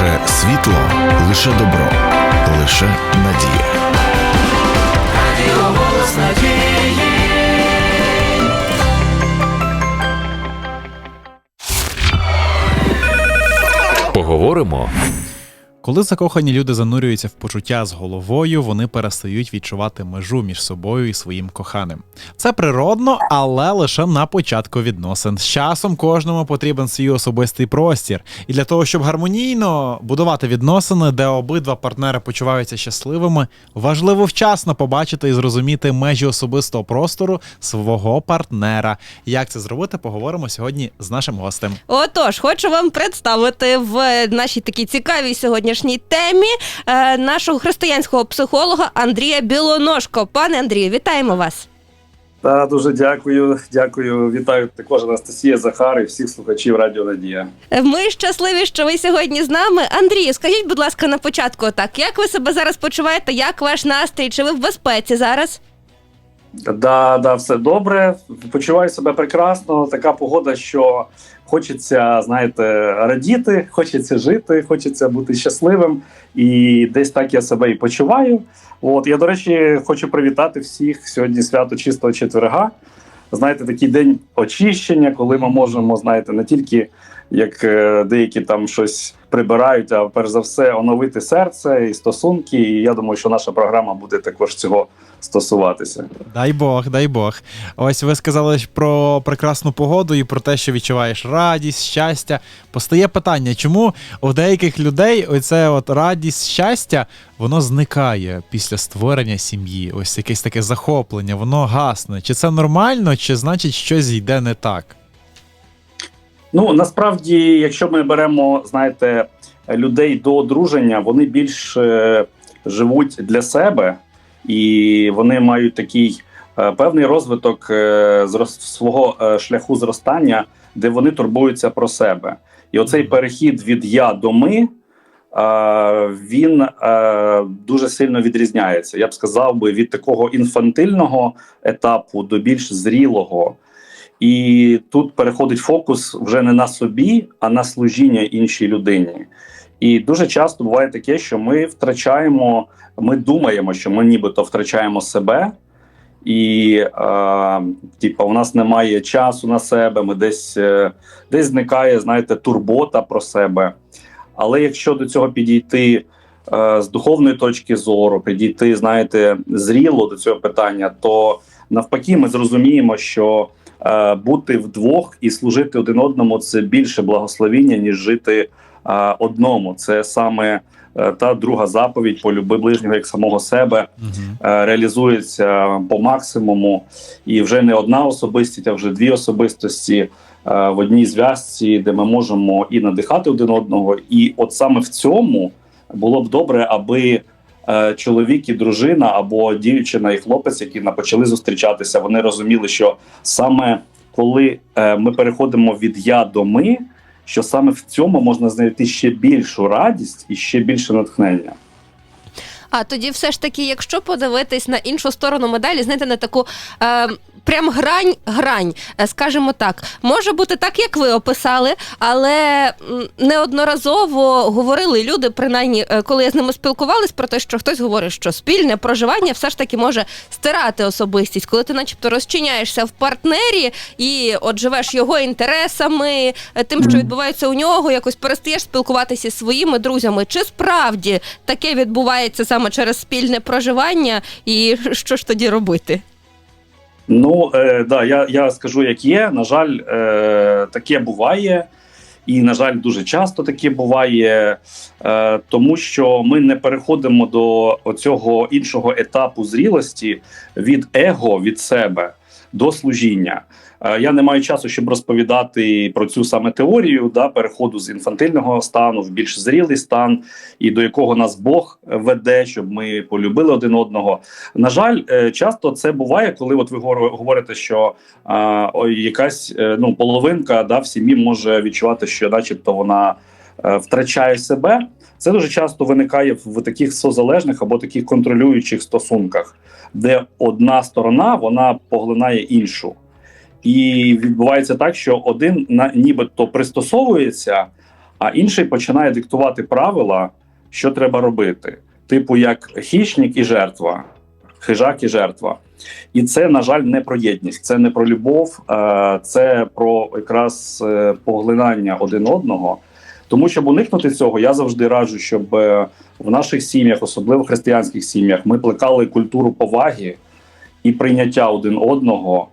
Лише світло, лише добро, лише надія. Поговоримо Коли закохані люди занурюються в почуття з головою, вони перестають відчувати межу між собою і своїм коханим. Це природно, але лише на початку відносин. З часом кожному потрібен свій особистий простір. І для того, щоб гармонійно будувати відносини, де обидва партнери почуваються щасливими, важливо вчасно побачити і зрозуміти межі особистого простору свого партнера. Як це зробити, поговоримо сьогодні з нашим гостем. Отож, хочу вам представити в нашій такій цікавій сьогоднішній темі е, нашого християнського психолога Андрія Білоножко. Пане Андрію, вітаємо вас. Та дуже дякую. Дякую. Вітаю також Анастасія Захар і всіх слухачів Радіо Надія. Е, Ми щасливі, що ви сьогодні з нами. Андрію, скажіть, будь ласка, на початку так, як ви себе зараз почуваєте? Як ваш настрій? Чи ви в безпеці зараз? Да, да, все добре. Почуваю себе прекрасно. Така погода, що хочеться, знаєте, радіти, хочеться жити, хочеться бути щасливим. І десь так я себе і почуваю. От я, до речі, хочу привітати всіх сьогодні свято чистого четверга. Знаєте, такий день очищення, коли ми можемо, знаєте, не тільки як е, деякі там щось прибирають, а перш за все оновити серце і стосунки. І я думаю, що наша програма буде також цього стосуватися. Дай Бог, дай Бог. Ось ви сказали про прекрасну погоду і про те, що відчуваєш радість, щастя. Постає питання, чому у деяких людей оце от радість, щастя, воно зникає після створення сім'ї? Ось якесь таке захоплення, воно гасне. Чи це нормально, чи значить щось йде не так? Ну насправді, якщо ми беремо, знаєте, людей до одруження, вони більш е, живуть для себе і вони мають такий е, певний розвиток е, зрос- свого е, шляху зростання, де вони турбуються про себе. І оцей перехід від я до ми. Він е, дуже сильно відрізняється. Я б сказав би від такого інфантильного етапу до більш зрілого. І тут переходить фокус вже не на собі, а на служіння іншій людині. І дуже часто буває таке, що ми втрачаємо, ми думаємо, що ми нібито втрачаємо себе, і е, типу, у нас немає часу на себе, ми десь, е, десь зникає, знаєте, турбота про себе. Але якщо до цього підійти е, з духовної точки зору, підійти, знаєте, зріло до цього питання, то навпаки, ми зрозуміємо, що бути вдвох і служити один одному це більше благословіння, ніж жити е, одному. Це саме е, та друга заповідь полюби ближнього як самого себе е, реалізується по максимуму, і вже не одна особистість, а вже дві особистості е, в одній зв'язці, де ми можемо і надихати один одного. І от саме в цьому було б добре, аби е, чоловік і дружина або дівчина і хлопець, які почали зустрічатися, вони розуміли, що саме коли е, ми переходимо від я до ми. Що саме в цьому можна знайти ще більшу радість і ще більше натхнення. А тоді, все ж таки, якщо подивитись на іншу сторону медалі, знаєте, на таку е, прям грань, грань, е, скажімо так, може бути так, як ви описали, але неодноразово говорили люди, принаймні, е, коли я з ними спілкувалась, про те, що хтось говорить, що спільне проживання все ж таки може стирати особистість, коли ти, начебто, розчиняєшся в партнері і от живеш його інтересами, е, тим, що відбувається у нього, якось перестаєш спілкуватися зі своїми друзями. Чи справді таке відбувається саме через спільне проживання, і що ж тоді робити? Ну е, да, я, я скажу, як є. На жаль, е, таке буває, і на жаль, дуже часто таке буває, е, тому що ми не переходимо до цього іншого етапу зрілості від его від себе до служіння. Е, Я не маю часу, щоб розповідати про цю саме теорію да, переходу з інфантильного стану в більш зрілий стан, і до якого нас Бог веде, щоб ми полюбили один одного. На жаль, е, часто це буває, коли от ви говор- говорите, що а, якась е, ну половинка да, в сім'ї може відчувати, що, начебто, вона втрачає себе. Це дуже часто виникає в таких созалежних або таких контролюючих стосунках, де одна сторона вона поглинає іншу. І відбувається так, що один на нібито пристосовується, а інший починає диктувати правила, що треба робити. Типу, як хищник і жертва, хижак і жертва. І це, на жаль, не про єдність, це не про любов, е, це про якраз е, поглинання один одного. Тому щоб уникнути цього, я завжди раджу, щоб е, в наших сім'ях, особливо в християнських сім'ях, ми плекали культуру поваги і прийняття один одного,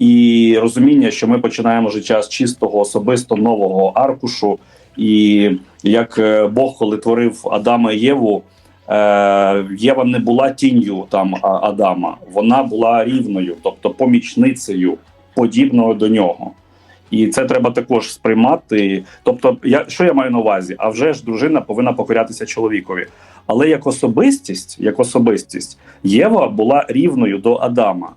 і розуміння, що ми починаємо життя з чистого, особисто нового аркушу. І як е, Бог, коли творив Адама і Єву, е, Єва не була тінню там Адама, вона була рівною, тобто помічницею, подібною до нього. І це треба також сприймати. Тобто, я що я маю на увазі? А вже ж дружина повинна покорятися чоловікові. Але як особистість, як особистість, Єва була рівною до Адама.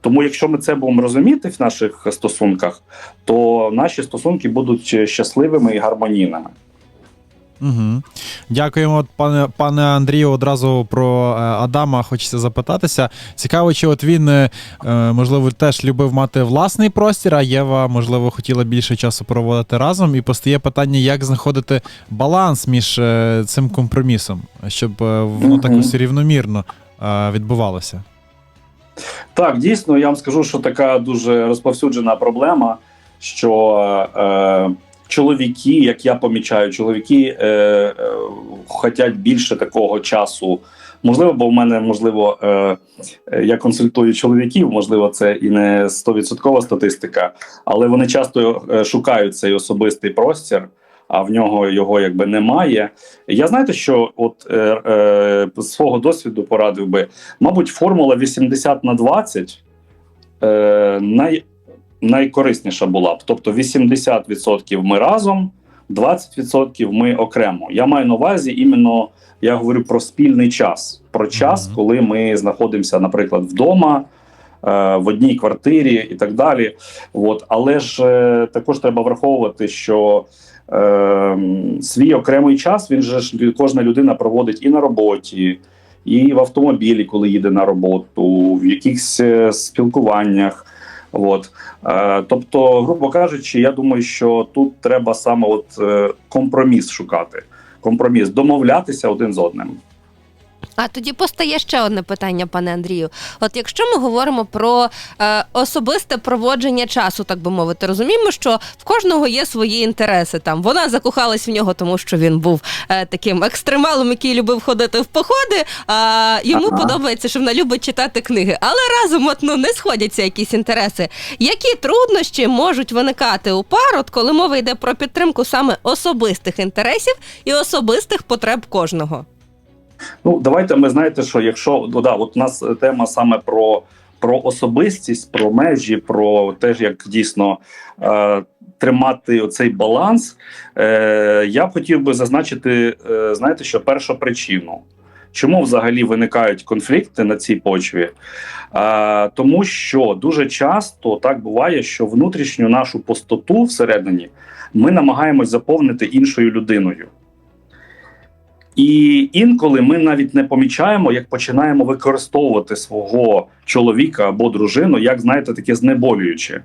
Тому, якщо ми це будемо розуміти в наших стосунках, то наші стосунки будуть щасливими і гармонійними. Угу. Дякуємо, пане, пане Андрію. Одразу про е, Адама хочеться запитатися. Цікаво, чи от він, е, е, можливо, теж любив мати власний простір, а Єва, можливо, хотіла більше часу проводити разом. І постає питання, як знаходити баланс між е, цим компромісом, щоб е, воно так Мгм. ось рівномірно е, відбувалося. Так, дійсно, я вам скажу, що така дуже розповсюджена проблема, що е, чоловіки, як я помічаю, чоловіки е, е, хочуть більше такого часу. Можливо, бо в мене можливо, е, е, я консультую чоловіків, можливо, це і не 100% статистика, але вони часто е, шукають цей особистий простір, а в нього його якби немає. Я знаєте, що от е, е, з свого досвіду порадив би, мабуть, формула 80 на 20 е, най, найкорисніша була б. Тобто 80% ми разом, 20% ми окремо. Я маю на увазі іменно, я говорю про спільний час, про час, коли ми знаходимося, наприклад, вдома. е, В одній квартирі і так далі, от але ж е, також треба враховувати, що е, свій окремий час він же ж кожна людина проводить і на роботі, і в автомобілі, коли їде на роботу, в якихось е, спілкуваннях. От. Е, тобто, грубо кажучи, я думаю, що тут треба саме от, е, компроміс шукати. Компроміс, домовлятися один з одним. А тоді постає ще одне питання, пане Андрію. От якщо ми говоримо про е, особисте проводження часу, так би мовити, розуміємо, що в кожного є свої інтереси. Там вона закохалась в нього, тому що він був е, таким екстремалом, який любив ходити в походи. А йому Ага. подобається, що вона любить читати книги. Але разом от, ну, не сходяться якісь інтереси. Які труднощі можуть виникати у пар, от коли мова йде про підтримку саме особистих інтересів і особистих потреб кожного? Ну, давайте ми знаєте, що якщо ну, да, от у нас тема саме про, про особистість, про межі, про те, як дійсно е, тримати оцей баланс, е, я б хотів би зазначити, е, знаєте, що першу причину. Чому взагалі виникають конфлікти на цій почві? А, тому що дуже часто так буває, що внутрішню нашу пустоту всередині ми намагаємось заповнити іншою людиною. І інколи ми навіть не помічаємо, як починаємо використовувати свого чоловіка або дружину, як знаєте, таке знеболююче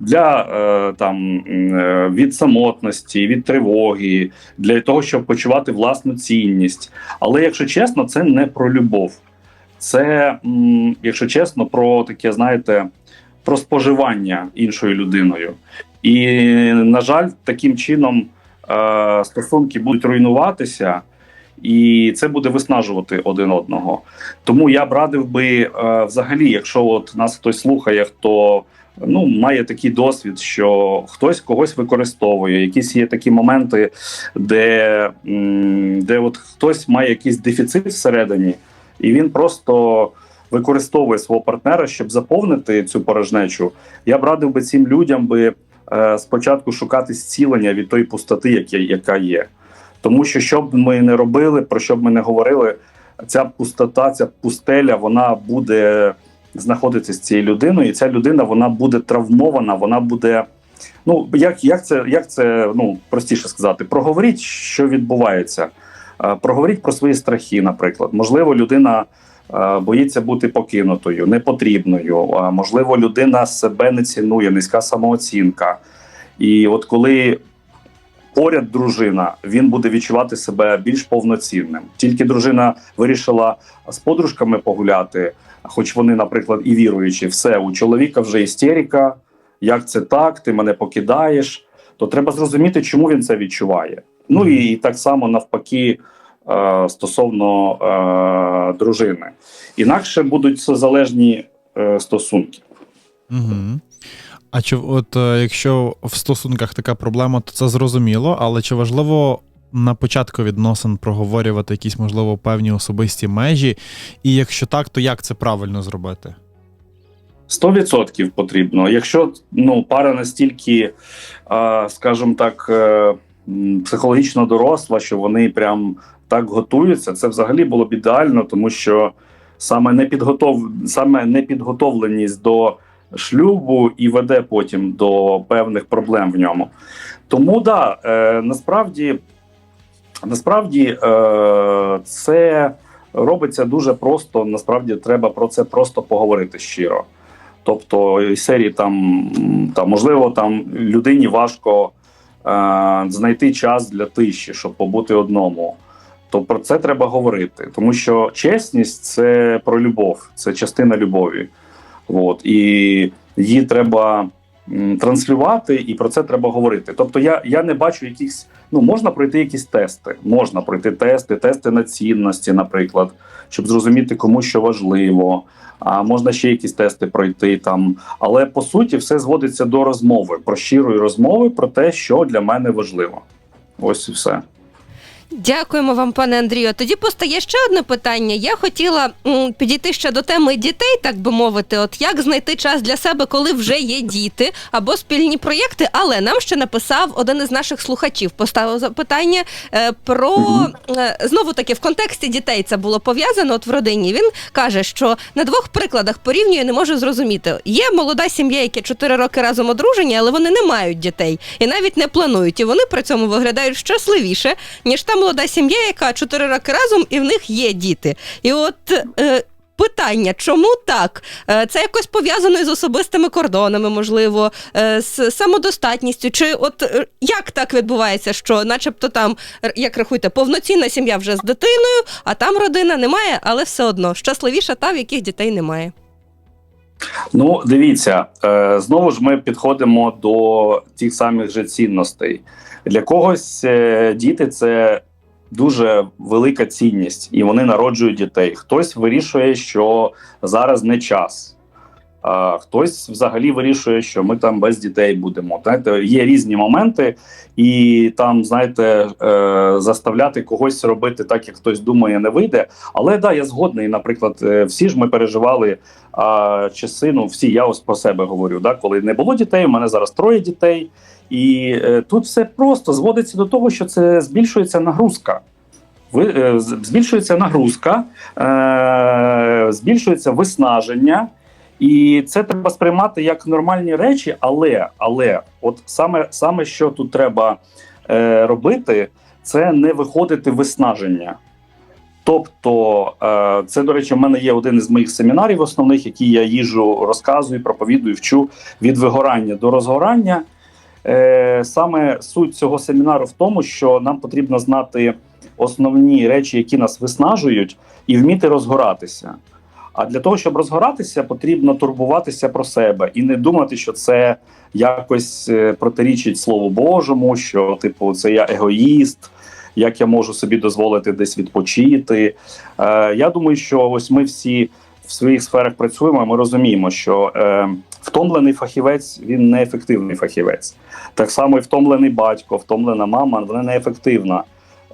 для е, там е, від самотності, від тривоги, для того, щоб почувати власну цінність. Але якщо чесно, це не про любов, це, якщо чесно, про таке, знаєте, про споживання іншою людиною. І, на жаль, таким чином е, стосунки будуть руйнуватися. І це буде виснажувати один одного. Тому я б радив би е, взагалі, якщо от нас хтось слухає, хто ну має такий досвід, що хтось когось використовує, якісь є такі моменти, де, де от хтось має якийсь дефіцит всередині, і він просто використовує свого партнера, щоб заповнити цю порожнечу. Я б радив би цим людям би е, спочатку шукати зцілення від тої пустоти, яка- є. Тому що що б ми не робили, про що б ми не говорили, ця пустота, ця пустеля, вона буде знаходитися з цією людиною, і ця людина вона буде травмована, вона буде. Ну, як, як це, як це ну, простіше сказати? Проговоріть, що відбувається. Е, Проговоріть про свої страхи, наприклад. Можливо, людина е, боїться бути покинутою, непотрібною. Можливо, людина себе не цінує, низька самооцінка. І от коли поряд дружина, він буде відчувати себе більш повноцінним. Тільки дружина вирішила з подружками погуляти, хоч вони, наприклад, і віруючі, все у чоловіка вже істерика. Як це так? Ти мене покидаєш? То треба зрозуміти, чому він це відчуває. Ну і, і так само навпаки е, стосовно е, дружини. Інакше будуть залежні е, стосунки. Угу. А чи от е, якщо в стосунках така проблема, то це зрозуміло, але чи важливо на початку відносин проговорювати якісь, можливо, певні особисті межі? І якщо так, то як це правильно зробити? 100% потрібно. Якщо ну, пара настільки, скажімо так, е, психологічно доросла, що вони прям так готуються, це взагалі було б ідеально, тому що саме непідготов... саме непідготовленість до шлюбу і веде потім до певних проблем в ньому. Тому да, е, насправді, насправді е, це робиться дуже просто. Насправді треба про це просто поговорити щиро. Тобто, із серії там, там можливо, там людині важко е, знайти час для тиші, щоб побути одному. То про це треба говорити, тому що чесність це про любов, це частина любові. От, і її треба транслювати, і про це треба говорити. Тобто, я, я не бачу якихось. Ну, можна пройти якісь тести, можна пройти тести, тести на цінності, наприклад, щоб зрозуміти, кому що важливо. А можна ще якісь тести пройти там. Але по суті, все зводиться до розмови, про щирої розмови про те, що для мене важливо. Ось і все. Дякуємо вам, пане Андрію. Тоді постає ще одне питання. Я хотіла м, підійти ще до теми дітей, так би мовити. От як знайти час для себе, коли вже є діти або спільні проєкти. Але нам ще написав один із наших слухачів. Поставив запитання е, про е, знову таки в контексті дітей це було пов'язано. От в родині він каже, що на двох прикладах порівнює, не може зрозуміти. Є молода сім'я, які чотири роки разом одружені, але вони не мають дітей і навіть не планують. І вони при цьому виглядають щасливіше, ніж та молода сім'я, яка чотири роки разом і в них є діти. І от. Е, Питання, чому так? Е, Це якось пов'язано із особистими кордонами, можливо, е, з самодостатністю. Чи от е, як так відбувається, що, начебто, там, як рахуйте, повноцінна сім'я вже з дитиною, а там родина немає, але все одно щасливіша та, в яких дітей немає. Ну, дивіться, знову ж ми підходимо до тих самих же цінностей. Для когось діти це дуже велика цінність, і вони народжують дітей. Хтось вирішує, що зараз не час. А хтось взагалі вирішує, що ми там без дітей будемо. Знаєте, є різні моменти, і там, знаєте, е, заставляти когось робити так, як хтось думає, не вийде. Але да, я згодний. Наприклад, е, всі ж ми переживали а, часи. Ну, всі, я ось про себе говорю. Да, коли не було дітей, у мене зараз троє дітей, і е, тут все просто зводиться до того, що це збільшується нагрузка. Ви, е, збільшується нагрузка, е, збільшується виснаження, і це треба сприймати як нормальні речі, але, але от саме, саме що тут треба е, робити, це не виходити виснаження. Тобто, е, це, до речі, в мене є один із моїх семінарів основних, які я їжу, розказую, проповідую, вчу від вигорання до розгорання. Е, Саме суть цього семінару в тому, що нам потрібно знати основні речі, які нас виснажують, і вміти розгоратися. А для того, щоб розгоратися, потрібно турбуватися про себе і не думати, що це якось е, протирічить Слову Божому, що, типу, це я егоїст, як я можу собі дозволити десь відпочити. Е, я думаю, що ось ми всі в своїх сферах працюємо. Ми розуміємо, що е, втомлений фахівець він неефективний фахівець. Так само і втомлений батько, втомлена мама, вона неефективна.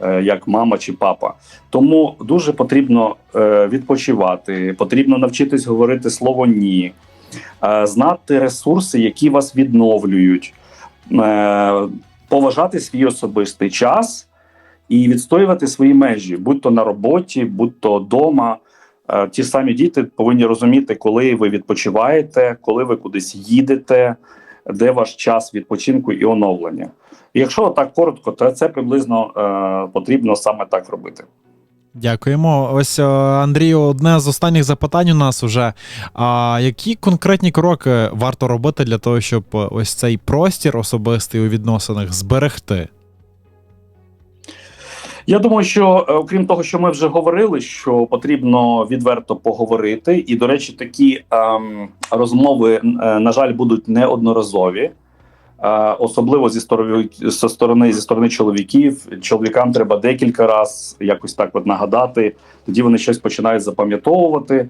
Е, Як мама чи папа, тому дуже потрібно е, відпочивати, потрібно навчитись говорити слово ні, е, знати ресурси, які вас відновлюють, поважати свій особистий час і відстоювати свої межі, будь то на роботі, будь то вдома. Ті самі діти повинні розуміти, коли ви відпочиваєте, коли ви кудись їдете, де ваш час відпочинку і оновлення. Якщо так коротко, то це приблизно е, потрібно саме так робити. Дякуємо. Ось е, Андрію, одне з останніх запитань у нас уже. А які конкретні кроки варто робити для того, щоб е, ось цей простір особистий у відносинах зберегти? Я думаю, що е, окрім того, що ми вже говорили, що потрібно відверто поговорити, і до речі, такі ем, розмови, е, на жаль, будуть неодноразові. Е, особливо зі сторони зі сторони чоловіків. Чоловікам треба декілька разів якось так от нагадати. Тоді вони щось починають запам'ятовувати.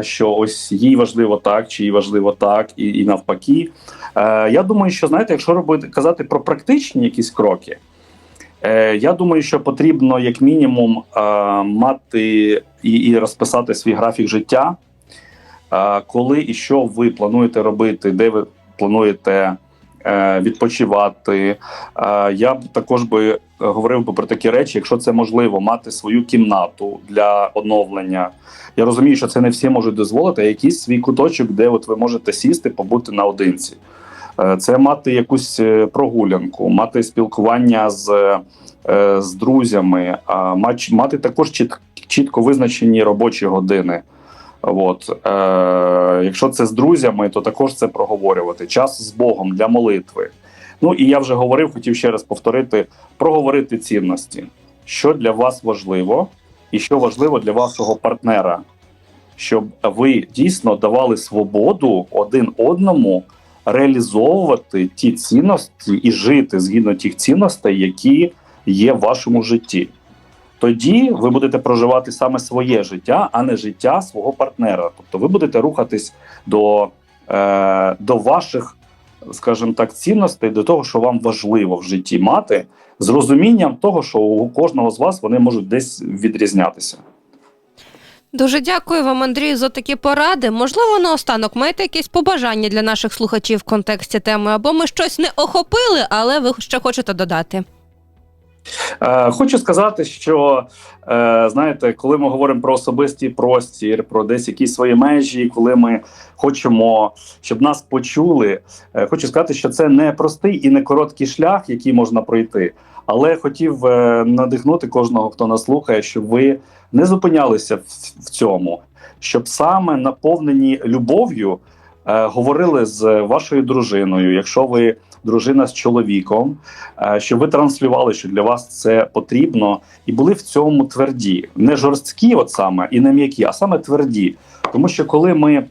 Що ось їй важливо так, чи їй важливо так, і, і навпаки. Я думаю, що знаєте, якщо робити казати про практичні якісь кроки, Е, Я думаю, що потрібно як мінімум е, мати і, і розписати свій графік життя, е, коли і що ви плануєте робити, де ви плануєте відпочивати. Я б також би говорив би про такі речі, якщо це можливо, мати свою кімнату для оновлення. Я розумію, що це не всі можуть дозволити, а якийсь свій куточок, де от ви можете сісти, побути наодинці. Е, Це мати якусь е, прогулянку, мати спілкування з, е, з друзями, мати також чіт, чітко визначені робочі години. От. Е, якщо це з друзями, то також це проговорювати. Час з Богом для молитви. Ну і я вже говорив, хотів ще раз повторити: проговорити цінності, що для вас важливо, і що важливо для вашого партнера, щоб ви дійсно давали свободу один одному реалізовувати ті цінності і жити згідно тих цінностей, які є в вашому житті. Тоді ви будете проживати саме своє життя, а не життя свого партнера. Тобто ви будете рухатись до, е, до ваших, скажімо так, цінностей, до того, що вам важливо в житті мати, з розумінням того, що у кожного з вас вони можуть десь відрізнятися. Дуже дякую вам, Андрію, за такі поради. Можливо, наостанок маєте якісь побажання для наших слухачів в контексті теми, або ми щось не охопили, але ви ще хочете додати. Е, хочу сказати, що е, знаєте, коли ми говоримо про особистий простір, про десь якісь свої межі, коли ми хочемо, щоб нас почули, е, хочу сказати, що це не простий і не короткий шлях, який можна пройти. Але хотів е, надихнути кожного, хто нас слухає, щоб ви не зупинялися в, цьому, щоб саме наповнені любов'ю е, говорили з вашою дружиною, якщо ви дружина з чоловіком, е, щоб ви транслювали, що для вас це потрібно, і були в цьому тверді, не жорсткі, от саме і не м'які, а саме тверді. Тому що коли ми.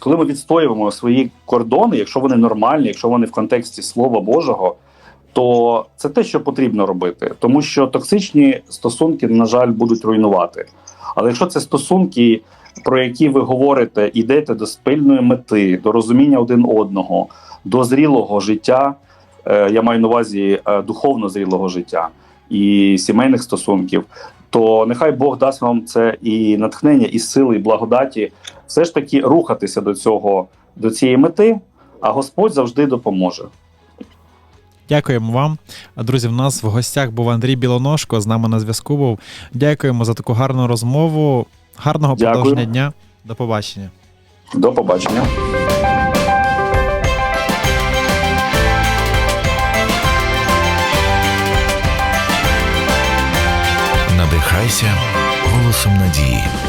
Коли ми відстоюємо свої кордони, якщо вони нормальні, якщо вони в контексті Слова Божого, то це те, що потрібно робити, тому що токсичні стосунки, на жаль, будуть руйнувати. Але якщо це стосунки, про які ви говорите, йдете до спільної мети, до розуміння один одного, до зрілого життя, е, я маю на увазі е, духовно зрілого життя і сімейних стосунків, то нехай Бог дасть вам це і натхнення, і сили, і благодаті, все ж таки рухатися до цього, до цієї мети, а Господь завжди допоможе. Дякуємо вам. Друзі, в нас в гостях був Андрій Білоножко, з нами на зв'язку був. Дякуємо за таку гарну розмову. Гарного Дякую. продовження дня. До побачення. До побачення. надихайся голосом надії. Надії.